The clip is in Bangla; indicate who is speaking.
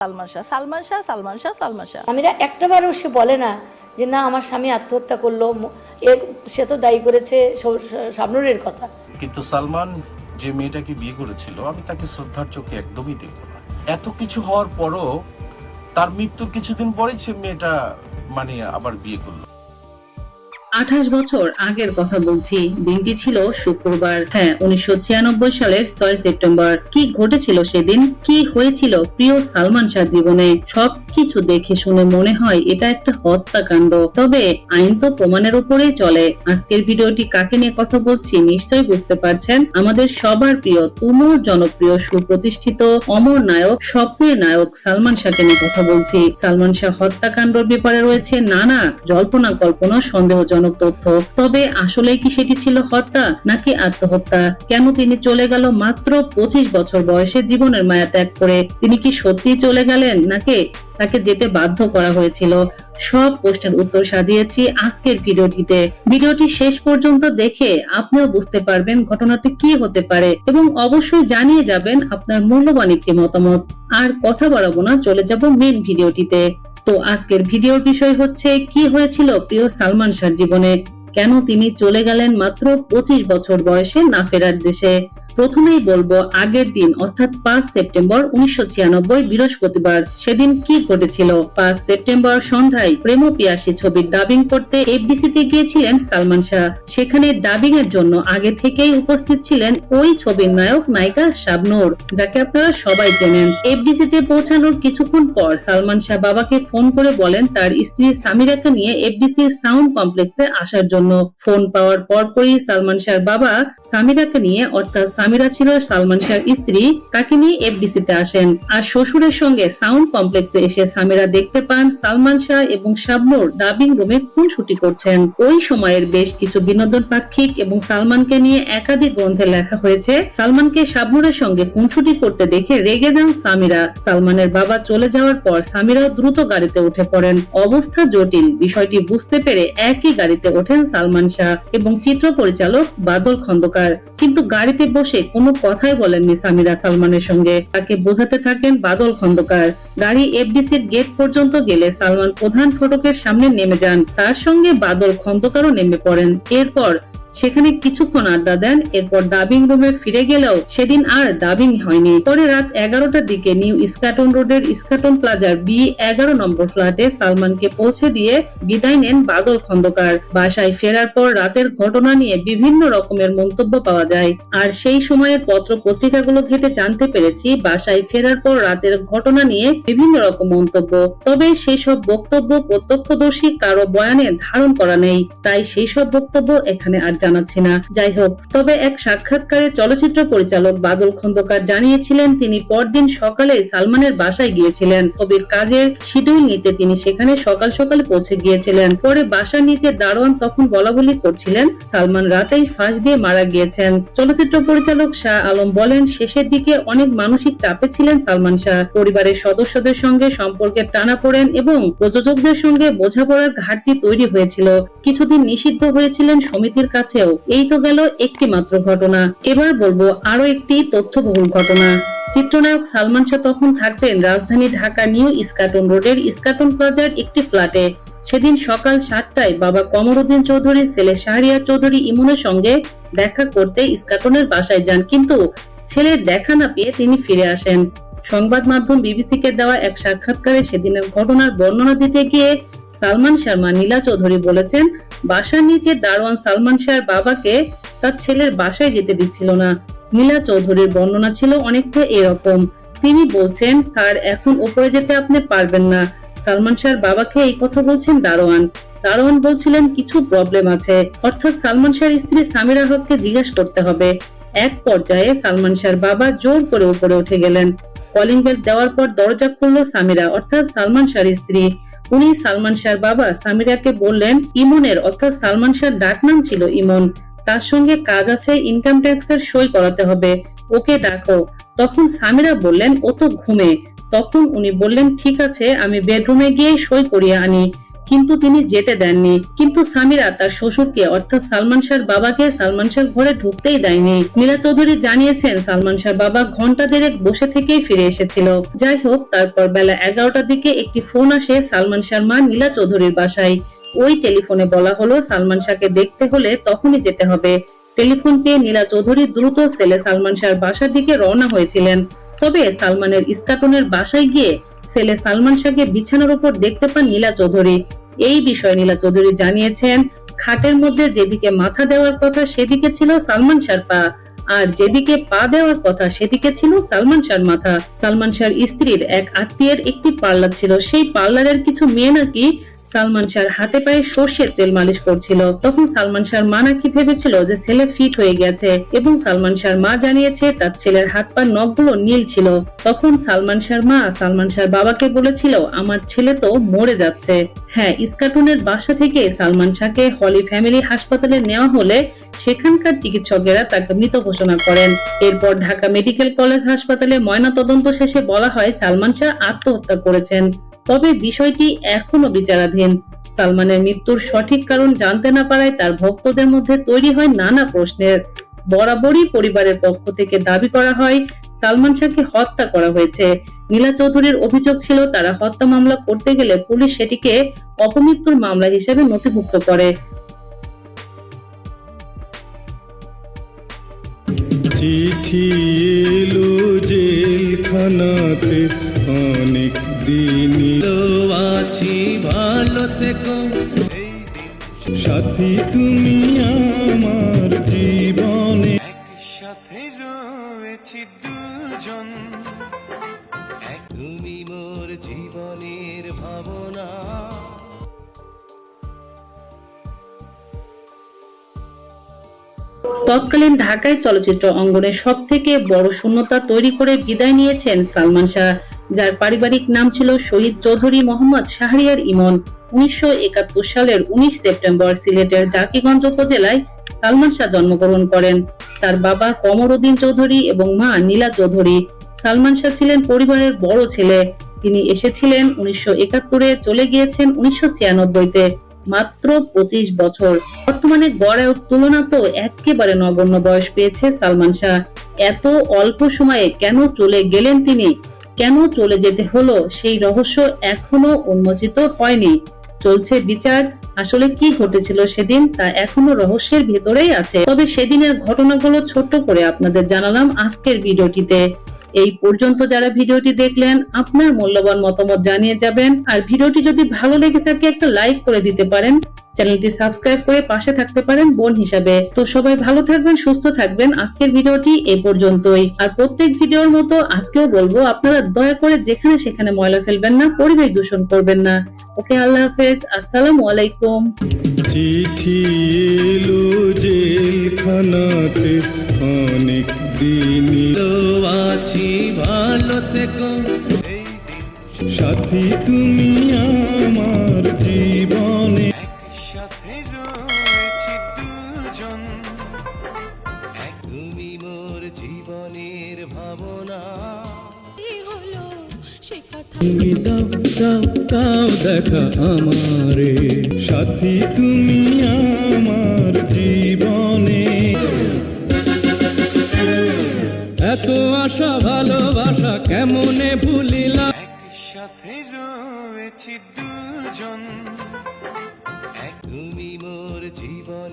Speaker 1: সালমান শাহ সালমান শাহ সালমান শাহ সালমান শাহ।
Speaker 2: স্বামীরা একটাবারও সে বলে না যে না আমার স্বামী আত্মহত্যা করল এর সে তো দায়ী করেছে শ- কথা।
Speaker 3: কিন্তু সালমান যে মেয়েটাকে বিয়ে করেছিল আমি তাকে শ্রদ্ধার চোখে একদমই দেখব না। এত কিছু হওয়ার পরও তার মৃত্যুর কিছুদিন পরেই সে মেয়েটা মানে আবার বিয়ে করল।
Speaker 4: আঠাশ বছর আগের কথা বলছি। দিনটি ছিল শুক্রবার। হ্যাঁ উনিশশো ছিয়ানব্বই সালের ছয় সেপ্টেম্বর। কি ঘটেছিল সেদিন? কি হয়েছিল প্রিয় সালমান শাহ জীবনে? সবকিছু দেখে শুনে মনে হয় এটা একটা হত্যাকাণ্ড। তবে আইন তো প্রমাণের উপরেই চলে। আজকের ভিডিওটি কাকে নিয়ে কথা বলছি নিশ্চয়ই বুঝতে পারছেন। আমাদের সবার প্রিয়, তুমুল জনপ্রিয়, সুপ্রতিষ্ঠিত, অমর নায়ক, স্বপ্নের নায়ক সালমান শাহকে নিয়ে কথা বলছি। সালমান শাহ হত্যাকাণ্ডের ব্যাপারে রয়েছে নানা জল্পনা, কল্পনা, সন্দেহজনক তথ্য। তবে আসলে কি সেটি ছিল হত্যা নাকি আত্মহত্যা? কেন তিনি চলে গেল মাত্র পঁচিশ বছর বয়সে জীবনের মায়া ত্যাগ করে? তিনি কি সত্যি চলে গেলেন নাকি তাকে যেতে বাধ্য করা হয়েছিল। সব প্রশ্নের উত্তর সাজিয়েছি আজকের ভিডিওটিতে। ভিডিওটি শেষ পর্যন্ত দেখে আপনিও বুঝতে পারবেন ঘটনাটি কি হতে পারে এবং অবশ্যই জানিয়ে যাবেন আপনার মূল্যবান একটি মতামত। আর কথা বাড়াবো না, চলে যাব মেন ভিডিওটিতে। তো আজকের ভিডিওর বিষয় হচ্ছে, কি হয়েছিল প্রিয় সালমান শাহর জীবনে? কেন তিনি চলে গেলেন মাত্র পঁচিশ বছর বয়সে না ফেরার দেশে? প্রথমেই বলব আগের দিন, অর্থাৎ পাঁচ সেপ্টেম্বর উনিশশো ছিয়ানব্বই, বৃহস্পতিবার। সেদিন কি ঘটেছিল? পাঁচ সেপ্টেম্বর সন্ধ্যায় প্রেম পিয়াসী ছবির ডাবিং করতে এফডিসিতে গিয়েছিলেন সালমান শাহ। সেখানে ডাবিং এর জন্য আগে থেকেই উপস্থিত ছিলেন ওই ছবির নায়ক নায়িকা শাবনূর, যাকে আপনারা সবাই চেনেন। এফডিসিতে পৌঁছানোর কিছুক্ষণ পর সালমান শাহ বাবাকে ফোন করে বলেন তার স্ত্রী সামিরাকে নিয়ে এফডিসির সাউন্ড কমপ্লেক্সে আসার জন্য। ফোন পাওয়ার পরপরই সালমান শাহর বাবা সামিরাকে নিয়ে, অর্থাৎ সামিরা ছিল সালমান শাহর স্ত্রী, তাকে নিয়ে এফডিসিতে আসেন। আর শ্বশুরের সঙ্গে সাউন্ড কমপ্লেক্সে এসে সামিরা দেখতে পান সালমান শাহ এবং শাবনুর ডাবিং রুমে খুনসুটি করছেন। ওই সময়ের বেশ কিছু বিনোদন পাক্ষিক এবং সালমানকে নিয়ে একাধিক গ্রন্থে লেখা হয়েছে, সালমানকে শাবনুরের সঙ্গে খুনসুটি করতে দেখে রেগে যান সামিরা সালমানের বাবা চলে যাওয়ার পর সামিরা দ্রুত গাড়িতে উঠে পড়েন। অবস্থা জটিল, বিষয়টি বুঝতে পেরে একই গাড়িতে ওঠেন সালমান শাহ এবং চিত্র পরিচালক বাদল খন্দকার। কিন্তু গাড়িতে বসে কোনো কথাই বলেননি সামিরা সালমানের সঙ্গে। তাকে বোঝাতে থাকেন বাদল খন্দকার। গাড়ি এফডিসির গেট পর্যন্ত গেলে সালমান প্রধান ফটকের সামনে নেমে যান। তার সঙ্গে বাদল খন্দকারও নেমে পড়েন। এরপর সেখানে কিছুক্ষণ আড্ডা দেন, এরপর ডাবিং রুমে ফিরে গেলেও সেদিন আর ডাবিং হয়নি। পরে রাত এগারোটার দিকে নিউ ইস্কাটন রোডের ইস্কাটন প্লাজার বি এগারো নম্বর ফ্ল্যাটে সালমানকে পৌঁছে দিয়ে বিদায় নেন বাদল খন্দকার। বাসায় ফেরার পর রাতের ঘটনা নিয়ে বিভিন্ন রকমের মন্তব্য পাওয়া যায়। আর সেই সময়ের পত্র পত্রিকাগুলো ঘেটে জানতে পেরেছি, বাসায় ফেরার পর রাতের ঘটনা নিয়ে বিভিন্ন রকম মন্তব্য। তবে সেই সব বক্তব্য প্রত্যক্ষদর্শী কারও বয়ানে ধারণ করা নেই। তাই সেই সব বক্তব্য এখানে আর জানাচ্ছি না। যাই হোক, তবে এক সাক্ষাৎকারে চলচ্চিত্র পরিচালক বাদল খন্দকার জানিয়েছিলেন, তিনি পরদিন সকালে সালমানের বাসায় গিয়েছিলেন। কবির কাজের শিডিউল নিতে তিনি সেখানে সকাল সকালে পৌঁছে গিয়েছিলেন। পরে বাসার নিচে দারোয়ান তখন বলা বলি করছিলেন, সালমান রাতেই ফাঁস দিয়ে মারা গিয়েছেন। চলচ্চিত্র পরিচালক শাহ আলম বলেন, শেষের দিকে অনেক মানসিক চাপে ছিলেন সালমান শাহ। পরিবারের সদস্যদের সঙ্গে সম্পর্কের টানা পড়েন এবং প্রযোজকদের সঙ্গে বোঝাপড়ার ঘাটতি তৈরি হয়েছিল। কিছুদিন নিষিদ্ধ হয়েছিলেন সমিতির কাছেও এই তো গেল একটি মাত্র ঘটনা। এবার বলব আরও একটি তথ্যবহুল ঘটনা। চিত্রনায়ক সালমান শাহ তখন থাকতেন রাজধানী ঢাকা নিউ ইস্কাটন রোডের ইস্কাটন প্লাজার একটি ফ্ল্যাটে। সেদিন সকাল সাতটায় বাবা কমরুদ্দিন চৌধুরী, ছেলে শাহরিয়া চৌধুরী ইমনের সঙ্গে দেখা করতে ইস্কাটনের বাসায় যান, কিন্তু ছেলের দেখা না পেয়ে তিনি ফিরে আসেন। সংবাদ মাধ্যম বিবিসিকে দেওয়া এক সাক্ষাৎকারে সেদিনের ঘটনার বর্ণনা দিতে গিয়ে সালমান শর্মা নীলা চৌধুরী বলেছেন, বাসার নিচে দারোয়ান সালমান শাহর বাবাকে তার ছেলের বাসায় যেতে দিচ্ছিল না। নীলা চৌধুরীর বর্ণনা ছিল অনেকটা এরকম। তিনি বলছেন, স্যার, এখন উপরে যেতে আপনি পারবেন না। সালমান শাহর বাবাকে এই কথা বলছেন দারোয়ান। দারোয়ান বলছিলেন, কিছু প্রবলেম আছে। অর্থাৎ সালমান শাহর স্ত্রী সামিরা হককে জিজ্ঞেস করতে হবে। এক পর্যায়ে সালমান শাহর বাবা জোর করে উপরে উঠে গেলেন। কলিং বেল দেওয়ার পর দরজা খুললো সামিরা, অর্থাৎ সালমান শাহর স্ত্রী। উনি সালমান শাহর বাবা। সামিরাকে বললেন, ইমনের, অর্থাৎ সালমান শাহর ডাকনাম ছিল ইমন। তার সঙ্গে কাজ আছে ইনকাম ট্যাক্স এর সই করাতে হবে। ওকে ডাকো। তখন সামিরা বললেন, ও তো ঘুমে। তখন উনি বললেন, ঠিক আছে, আমি বেডরুমে গিয়ে সই করিয়ে আনি। কিন্তু তিনি যেতে দেননি। কিন্তু সামিরা তার শ্বশুরকে, অর্থাৎ সালমান শাহর বাবাকে সালমান শাহর ঘরে ঢুকতেই দেয়নি। নীলা চৌধুরী জানিয়েছেন, সালমান শাহর বাবা ঘণ্টা দেড়েক বসে থেকেই ফিরে এসেছিল। যাই হোক, তারপর বেলা এগারোটার দিকে একটি ফোন আসে সালমান শাহর মা নীলা চৌধুরীর বাসায়। ওই টেলিফোনে বলা হলো, সালমান শাহকে দেখতে হলে তখনই যেতে হবে। টেলিফোন পেয়ে নীলা চৌধুরী দ্রুত ছেলে সালমান শাহর বাসার দিকে রওনা হয়েছিলেন। তবে সালমানের ইস্কাটনের বাসায় গিয়ে ছেলে সালমান শাহকে বিছানার উপর দেখতে পান নীলা চৌধুরী। এই বিষয়ে নীলা চৌধুরী জানিয়েছেন, খাটের মধ্যে যেদিকে মাথা দেওয়ার কথা সেদিকে ছিল সালমান শাহর পা, আর যেদিকে পা দেওয়ার কথা সেদিকে ছিল সালমান শাহর মাথা। সালমান শাহর স্ত্রীর এক আত্মীয়ের একটি পার্লার ছিল। সেই পার্লারের কিছু মেয়ে নাকি সালমান শাহর হাতে পায়ে সর্ষের তেল মালিশ করছিল। তখন সালমান শাহর মা নাকি ভেবেছিল যে ছেলে ফিট হয়ে গেছে এবং সালমান শাহর মা জানিয়েছে তার ছেলের হাত পা নখগুলো নীল ছিল। তখন সালমান শাহর মা সালমান শাহর বাবাকে বলেছিল, আমার ছেলে তো মরে যাচ্ছে। হ্যাঁ ইস্কাটনের বাসা থেকে সালমান শাহকে হলি ফ্যামিলি হাসপাতালে নেওয়া হলে সেখানকার চিকিৎসকেরা তাকে মৃত ঘোষণা করেন। এরপর ঢাকা মেডিকেল কলেজ হাসপাতালে ময়না তদন্ত শেষে বলা হয় সালমান শাহ আত্মহত্যা করেছেন। তবে বিষয়টি এখনও বিচারাধীন। সালমানের মৃত্যুর সঠিক কারণ জানতে না পারায় তার ভক্তদের মধ্যে তৈরি হয় নানা প্রশ্নের। বরাবরই পরিবারের পক্ষ থেকে দাবি করা হয়, সালমান শাহকে হত্যা করা হয়েছে। নীলা চৌধুরীর অভিযোগ ছিল, তারা হত্যা মামলা করতে গেলে পুলিশ সেটিকে অপমৃত্যুর মামলা হিসেবে নথিভুক্ত করে।
Speaker 5: চিঠি এলো জেলখানাতে, অনেক দিনই
Speaker 6: আছি ভালো থেকো
Speaker 5: সাথী তুমি আমার জীবনে
Speaker 6: একসাথে রয়েছি দুজন। তুমি মোর জীবনের ভাবনা।
Speaker 4: তৎকালীন ঢাকায় চলচ্চিত্র অঙ্গনে সব থেকে বড় শূন্যতা তৈরি করে বিদায় নিয়েছেন সালমান শাহ। যার পারিবারিক নাম ছিল শহীদ চৌধুরী মোহাম্মদ শাহরিয়ার ইমন। উনিশশো একাত্তর সালের উনিশ সেপ্টেম্বর সিলেটের জাকিগঞ্জ উপজেলায় সালমান শাহ জন্মগ্রহণ করেন। তার বাবা কমরুদ্দিন চৌধুরী এবং মা নীলা চৌধুরী। সালমান শাহ ছিলেন পরিবারের বড় ছেলে। তিনি এসেছিলেন উনিশশো একাত্তরে, চলে গিয়েছেন উনিশশো ছিয়ানব্বইতে, মাত্র পঁচিশ বছর। বর্তমানে গড়েও তুলনা তো একেবারে নগণ্য বয়স পেয়েছে সালমান শাহ। এত অল্প সময়ে কেন চলে গেলেন তিনি? কেন চলে যেতে হলো সেই রহস্য এখনও উন্মোচিত হয়নি। চলছে বিচার, আসলে কি ঘটেছিল সেদিন তা এখনও রহস্যের ভেতরেই আছে। তবে সেদিনের ঘটনাগুলো ছোট্ট করে আপনাদের জানালাম আজকের ভিডিওটিতে। এই পর্যন্ত যারা ভিডিওটি দেখলেন, আপনার মূল্যবান মতামত জানিয়ে যাবেন। আর ভিডিওটি যদি ভালো লেগে থাকে, একটা লাইক করে দিতে পারেন। চ্যানেলটি সাবস্ক্রাইব করে পাশে থাকতে পারেন বোন হিসাবে। তো সবাই ভালো থাকবেন, সুস্থ থাকবেন। আজকের ভিডিওটি এই পর্যন্তই। আর প্রত্যেক ভিডিওর মতো আজকেও বলব, আপনারা দয়া করে যেখানে সেখানে ময়লা ফেলবেন না, পরিবেশ দূষণ করবেন না। ওকে, আল্লাহ হাফেজ। আসসালামু আলাইকুম।
Speaker 5: চিঠি এলো জেলখানাতে, অনেক দিনই
Speaker 6: আছি ভালো থেকো
Speaker 5: সাথী তুমি আমার
Speaker 6: তুমি
Speaker 5: দাও দাও দাও দেখা আমারে। সাথী তুমি আমার জীবনে। এত আশা, ভালোবাসা কেমনে ভুলিলাম
Speaker 6: একসাথে রয়েছি দুজন। তুমি মোর জীবনে।